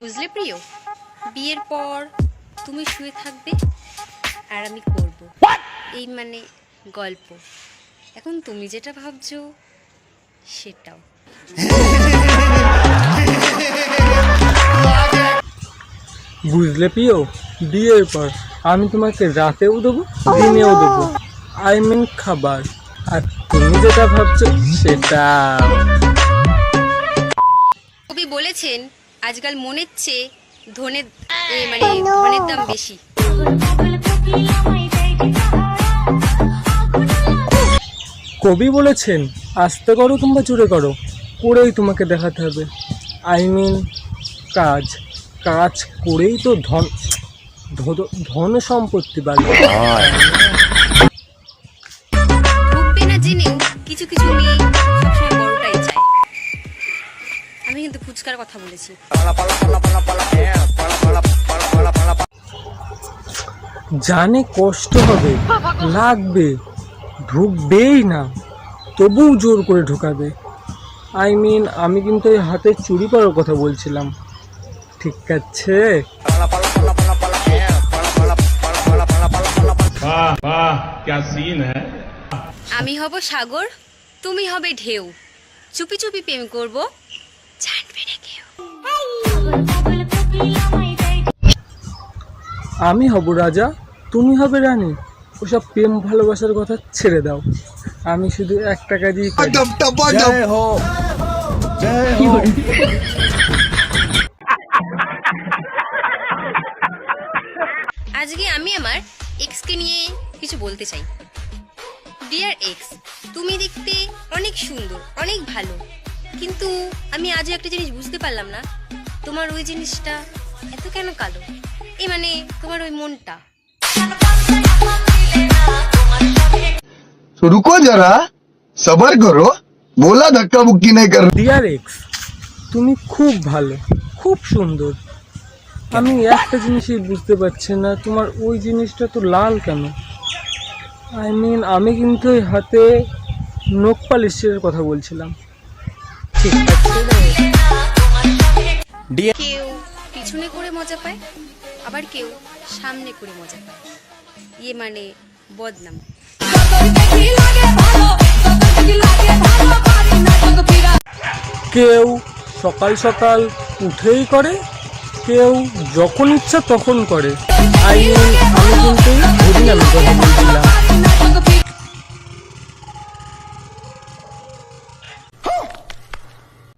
বুঝলে প্রিয়? বিয়ের পর তুমি শুয়ে থাকবে আর আমি করব। এই মানে গল্প। এখন তুমি যেটা ভাবছ সেটাও। বুঝলে প্রিয়? বিয়ের পর আমি তোমাকে রাতেও দেবো দিনেও দেবো। আই মিন খাবার। আর তুমি যেটা ভাবছ সেটা। কবি বলেছেন আজকাল মনের চেয়ে ধনের মানে ধনের দাম বেশি। কবি বলেছেন আস্তে করো কিংবা জোরে করো করেই তোমাকে দেখাতে হবে। আই মিন কাজ। কাজ করেই তো ধন ধন- ধন সম্পত্তি বাড়বে। কিন্তু ফুচকার কথা বলেছি। জানে কষ্ট হবে লাগবে ঢুকবেই না তবুও জোর করে ঢুকাবে। আই মিন আমি কিন্তু ওই হাতে চুরি করার কথা বলছিলাম। ঠিক আছে? আমি হব সাগর তুমি হবে ঢেউ। চুপি চুপি প্রেম করব। আমি হব রাজা তুমি হবে রানী। ওসব প্রেম ভালোবাসার কথা ছেড়ে দাও। আমি শুধু একটা কাজই আজকে আমি আমার এক্সকে নিয়ে কিছু বলতে চাই। ডিয়ার এক্স তুমি দেখতে অনেক সুন্দর অনেক ভালো। কিন্তু আমি আজও একটা জিনিস বুঝতে পারলাম না তোমার ওই জিনিসটা এত কেন কালো এই মানে তোমার ওই মনটা तो रुको जरा सबर करो बोला धक्का मुक्की नहीं कर ডিয়ার এক্স তুমি খুব ভালো খুব সুন্দর আমি একটা জিনিসই বুঝতে পারছি না তোমার ওই জিনিসটা তো লাল কেন আই মিন আমি কিন্তু এই হাতে নখ পালিশের কথা বলছিলাম ঠিক আছে কেউ পিছনে করে মজা পায় আবার কেউ সামনে করে মজা পায়। ইয়ে মানে বদনাম। কেউ সকাল সকাল উঠেই করে কেউ যখন ইচ্ছা তখন করে। আমি কিন্তু ঘুরি কথা বলছিলাম।